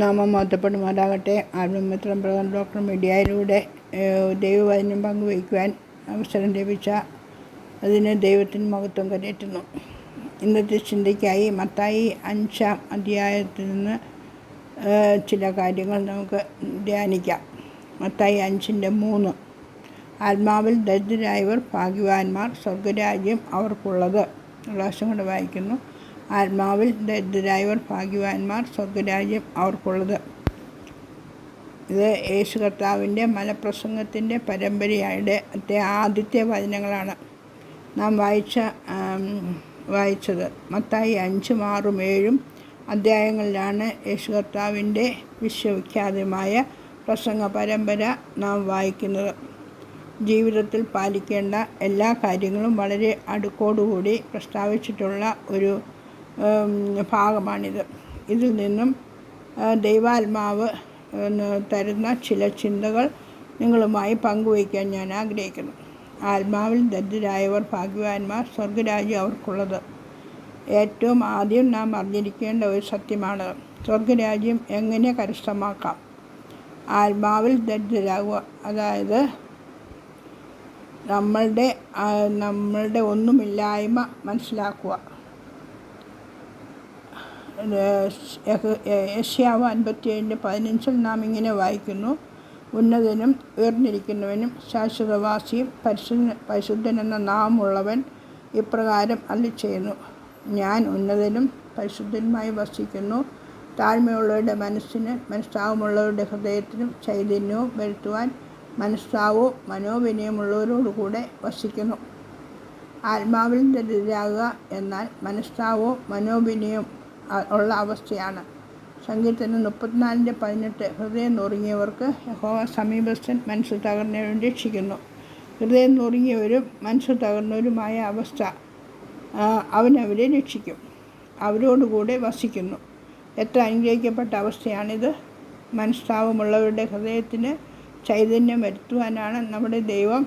നാമം മാറ്റപ്പെടുമാറാകട്ടെ. ആത്മമിത്രം പ്രധാന ഡോക്ടർ മീഡിയയിലൂടെ ദൈവവചനം പങ്കുവയ്ക്കുവാൻ അവസരം ലഭിച്ച അതിന് ദൈവത്തിന് മഹത്വം കരയറ്റുന്നു. ഇന്നത്തെ ചിന്തയ്ക്കായി മത്തായി അഞ്ചാം അധ്യായത്തിൽ നിന്ന് ചില കാര്യങ്ങൾ നമുക്ക് ധ്യാനിക്കാം. മത്തായി അഞ്ചിന്റെ മൂന്ന്. ആത്മാവിൽ ദരിദ്രരായവർ ഭാഗ്യവാന്മാർ സ്വർഗരാജ്യം അവർക്കുള്ളത്. പ്രാവശ്യം കൊണ്ട് വായിക്കുന്നു. ആത്മാവിൽ ദരിദ്രരായവർ ഭാഗ്യവാന്മാർ സ്വർഗരാജ്യം അവർക്കുള്ളത്. ഇത് യേശു കർത്താവിന്റെ മലപ്രസംഗത്തിന്റെ പരമ്പരയുടെ ആദ്യത്തെ വചനങ്ങളാണ് നാം വായിച്ച വായിച്ചത്. മത്തായി അഞ്ചും ആറും ഏഴും അധ്യായങ്ങളിലാണ് യേശു കർത്താവിന്റെ വിശ്വവിഖ്യാതമായ പ്രസംഗ പരമ്പര നാം വായിക്കുന്നത്. ജീവിതത്തിൽ പാലിക്കേണ്ട എല്ലാ കാര്യങ്ങളും വളരെ അടുക്കോടുകൂടി പ്രസ്താവിച്ചിട്ടുള്ള ഒരു ഭാഗമാണിത്. ഇതിൽ നിന്നും ദൈവാത്മാവ് തരുന്ന ചില ചിന്തകൾ നിങ്ങളുമായി പങ്കുവയ്ക്കാൻ ഞാൻ ആഗ്രഹിക്കുന്നു. ആത്മാവിൽ ദരിദ്രരായവർ ഭാഗ്യവാന്മാർ സ്വർഗരാജ്യം അവർക്കുള്ളത്. ഏറ്റവും ആദ്യം നാം അറിഞ്ഞിരിക്കേണ്ട ഒരു സത്യമാണ് സ്വർഗരാജ്യം എങ്ങനെ കരസ്ഥമാക്കാം? ആത്മാവിൽ ദരിദ്രരാകുക അതായത് നമ്മളുടെ നമ്മളുടെ ഒന്നുമില്ലായ്മ മനസ്സിലാക്കുക. യശ്യാവ് പറ്റിയതിന്റെ പതിനഞ്ചിൽ നാം ഇങ്ങനെ വായിക്കുന്നു. ഉന്നതനും ഉയർന്നിരിക്കുന്നവനും ശാശ്വതവാസിയും പരിശുദ്ധ പരിശുദ്ധനെന്ന നാമുള്ളവൻ ഇപ്രകാരം അല്ലി ചെയ്യുന്നു ഞാൻ ഉന്നതനും പരിശുദ്ധനുമായി വസിക്കുന്നു. താഴ്മയുള്ളവരുടെ മനസ്സിന് മനസ്സാവുമുള്ളവരുടെ ഹൃദയത്തിനും ചൈതന്യവും വരുത്തുവാൻ മനസ്സാവോ മനോവിനയമുള്ളവരോടുകൂടെ വസിക്കുന്നു. ആത്മാവിൽ ദരിദ്രാകുക എന്നാൽ മനസ്സാവോ മനോവിനയവും അ- ഉള്ള അവസ്ഥയാണ്. സംഗീതത്തിന് മുപ്പത്തിനാലിന്റെ പതിനെട്ട്. ഹൃദയം നുറുങ്ങിയവർക്ക് യഹോവ സമീപസ്ഥൻ മനസ്സ് തകർന്നവരും രക്ഷിക്കുന്നു. ഹൃദയം നുറുങ്ങിയവരും മനസ്സ് തകർന്നവരുമായ അവസ്ഥ അവനവരെ രക്ഷിക്കും. അവരോടുകൂടെ വസിക്കുന്നു. എത്ര അനുഗ്രഹിക്കപ്പെട്ട അവസ്ഥയാണിത്. മനസ്താവമുള്ളവരുടെ ഹൃദയത്തിന് ചൈതന്യം വരുത്തുവാനാണ് നമ്മുടെ ദൈവം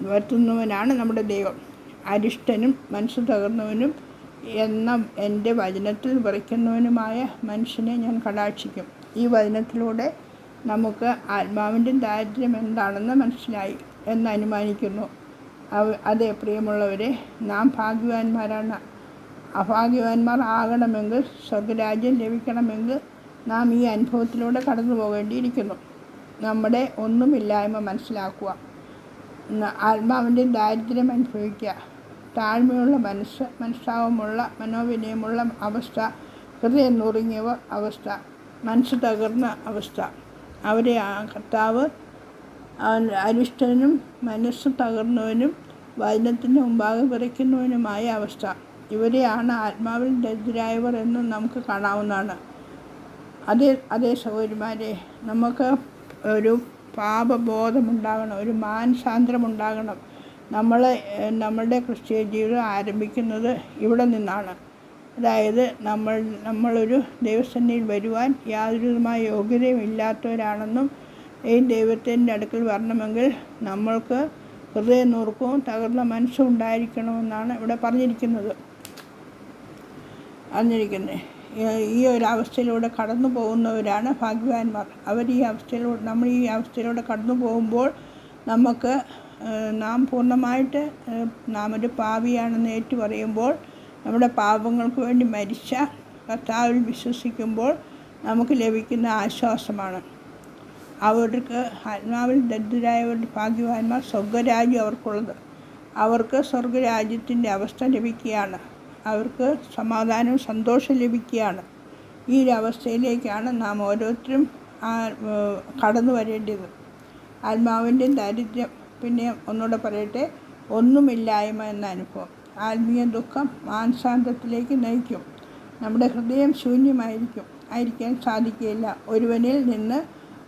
വരുത്തുന്നവനാണ് നമ്മുടെ ദൈവം. അരിഷ്ടനും മനസ്സ് തകർന്നവനും എന്ന എന്റെ വചനത്തിൽ വിറയ്ക്കുന്നവനുമായ മനുഷ്യനെ ഞാൻ കടാക്ഷിക്കും. ഈ വചനത്തിലൂടെ നമുക്ക് ആത്മാവിന്റെ ദാരിദ്ര്യം എന്താണെന്ന് മനസ്സിലായി എന്ന് അനുമാനിക്കുന്നു. അതെ പ്രിയമുള്ളവരെ നാം ഭാഗ്യവാന്മാരാണ്. അഭാഗ്യവാന്മാർ ആകണമെങ്കിൽ സ്വർഗരാജ്യം ലഭിക്കണമെങ്കിൽ നാം ഈ അനുഭവത്തിലൂടെ കടന്നു പോകേണ്ടിയിരിക്കുന്നു. നമ്മുടെ ഒന്നുമില്ലായ്മ മനസ്സിലാക്കുക. ആത്മാവിന്റെ ദാരിദ്ര്യം അനുഭവിക്കുക. താഴ്മയുള്ള മനസ്സ് മനസ്സാവമുള്ള മനോവിനയമുള്ള അവസ്ഥ ഹൃദയം നുറുങ്ങിയവ അവസ്ഥ മനസ്സ് തകർന്ന അവസ്ഥ. അവരെ ആ കർത്താവ് അരിഷ്ടനും മനസ്സ് തകർന്നവനും വചനത്തിന് മുമ്പാകെ വിറയ്ക്കുന്നവനുമായ അവസ്ഥ. ഇവരെയാണ് ആത്മാവിൽ ദരിദ്രായവർ എന്ന് നമുക്ക് കാണാവുന്നതാണ്. അതേ അതേ സഹോദരിമാരെ നമുക്ക് ഒരു പാപബോധമുണ്ടാകണം ഒരു മാനസാന്തരമുണ്ടാകണം. നമ്മൾ നമ്മളുടെ ക്രിസ്തീയ ജീവിതം ആരംഭിക്കുന്നത് ഇവിടെ നിന്നാണ്. അതായത് നമ്മൾ നമ്മളൊരു ദൈവസന്നിധിയിൽ വരുവാൻ യാതൊരുവിധമായ യോഗ്യതയും ഇല്ലാത്തവരാണെന്നും ഈ ദൈവത്തിന്റെ അടുക്കൽ വരണമെങ്കിൽ നമ്മൾക്ക് ഹൃദയ നുറുക്കവും തകർന്ന മനസ്സും ഉണ്ടായിരിക്കണമെന്നാണ് ഇവിടെ പറഞ്ഞിരിക്കുന്നത്. അറിഞ്ഞിരിക്കുന്നത് ഈ ഒരു അവസ്ഥയിലൂടെ കടന്നു പോകുന്നവരാണ് ഭാഗ്യവാന്മാർ. അവർ ഈ അവസ്ഥയിലൂടെ നമ്മൾ ഈ അവസ്ഥയിലൂടെ കടന്നു പോകുമ്പോൾ നമുക്ക് നാം പൂർണമായിട്ട് നാം ഒരു പാപിയാണെന്ന് ഏറ്റു പറയുമ്പോൾ നമ്മുടെ പാപങ്ങൾക്ക് വേണ്ടി മരിച്ച കർത്താവിൽ വിശ്വസിക്കുമ്പോൾ നമുക്ക് ലഭിക്കുന്ന ആശ്വാസമാണ്. അവർക്ക് ആത്മാവിൽ ദരിദ്രരായവരുടെ ഭാഗ്യവാന്മാർ സ്വർഗരാജ്യം അവർക്കുള്ളത്. അവർക്ക് സ്വർഗരാജ്യത്തിന്റെ അവസ്ഥ ലഭിക്കുകയാണ്. അവർക്ക് സമാധാനവും സന്തോഷം ലഭിക്കുകയാണ്. ഈ ഒരു അവസ്ഥയിലേക്കാണ് നാം ഓരോരുത്തരും കടന്നു വരേണ്ടത് ആത്മാവിന്റെ ദാരിദ്ര്യം പിന്നെ ഒന്നുകൂടെ പറയട്ടെ ഒന്നുമില്ലായ്മ എന്ന അനുഭവം. ആത്മീയ ദുഃഖം മാനസാന്തത്തിലേക്ക് നയിക്കും. നമ്മുടെ ഹൃദയം ശൂന്യമായിരിക്കും. ആയിരിക്കാൻ സാധിക്കുകയില്ല. ഒരുവനിൽ നിന്ന്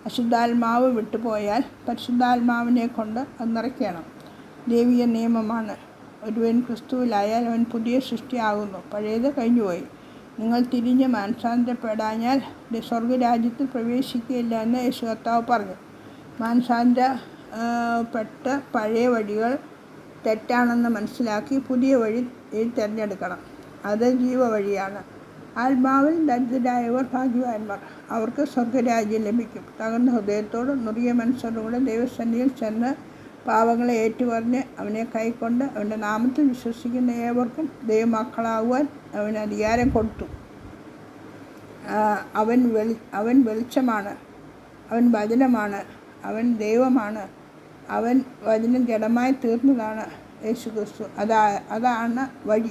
അശുദ്ധാത്മാവ് വിട്ടുപോയാൽ പരിശുദ്ധാത്മാവിനെ കൊണ്ട് അത് നിറയ്ക്കണം. ദൈവിക നിയമമാണ്. ഒരുവൻ ക്രിസ്തുവിലായാൽ അവൻ പുതിയ സൃഷ്ടിയാകുന്നു. പഴയത് കഴിഞ്ഞുപോയി. നിങ്ങൾ തിരിഞ്ഞ് മാനസാന്തരപ്പെടാഞ്ഞാൽ സ്വർഗരാജ്യത്തിൽ പ്രവേശിക്കുകയില്ല എന്ന് യേശു കർത്താവ് പറഞ്ഞു. മാനസാന്തര പെട്ട പഴയ വഴികൾ തെറ്റാണെന്ന് മനസ്സിലാക്കി പുതിയ വഴി തിരഞ്ഞെടുക്കണം. അത് ജീവവഴിയാണ്. ആത്മാവിൽ ദരിദ്രരായവർ ഭാഗ്യവാന്മാർ. അവർക്ക് സ്വർഗരാജ്യം ലഭിക്കും. തകർന്ന ഹൃദയത്തോടും നുറിയ മനസ്സോടുകൂടെ ദൈവസന്നിധിയിൽ ചെന്ന് പാവങ്ങളെ ഏറ്റുപറഞ്ഞ് അവനെ കൈക്കൊണ്ട് അവന്റെ നാമത്തിൽ വിശ്വസിക്കുന്ന ഏവർക്കും ദൈവമക്കളാകുവാൻ അവന് അധികാരം കൊടുത്തു. അവൻ വെളി അവൻ വെളിച്ചമാണ്. അവൻ വചനമാണ് അവൻ ദൈവമാണ്. അവൻ വചനം ജഡമായി തീർന്നതാണ് യേശു ക്രിസ്തു അതാ അതാണ് വഴി.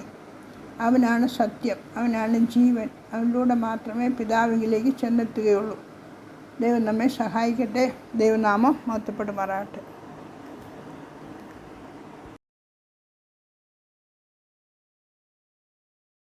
അവനാണ് സത്യം. അവനാണ് ജീവൻ. അവനിലൂടെ മാത്രമേ പിതാവിലേക്ക് ചെന്നെത്തുകയുള്ളൂ. ദൈവം നമ്മെ സഹായിക്കട്ടെ. ദൈവനാമം മഹത്വപ്പെടുമാറാകട്ടെ.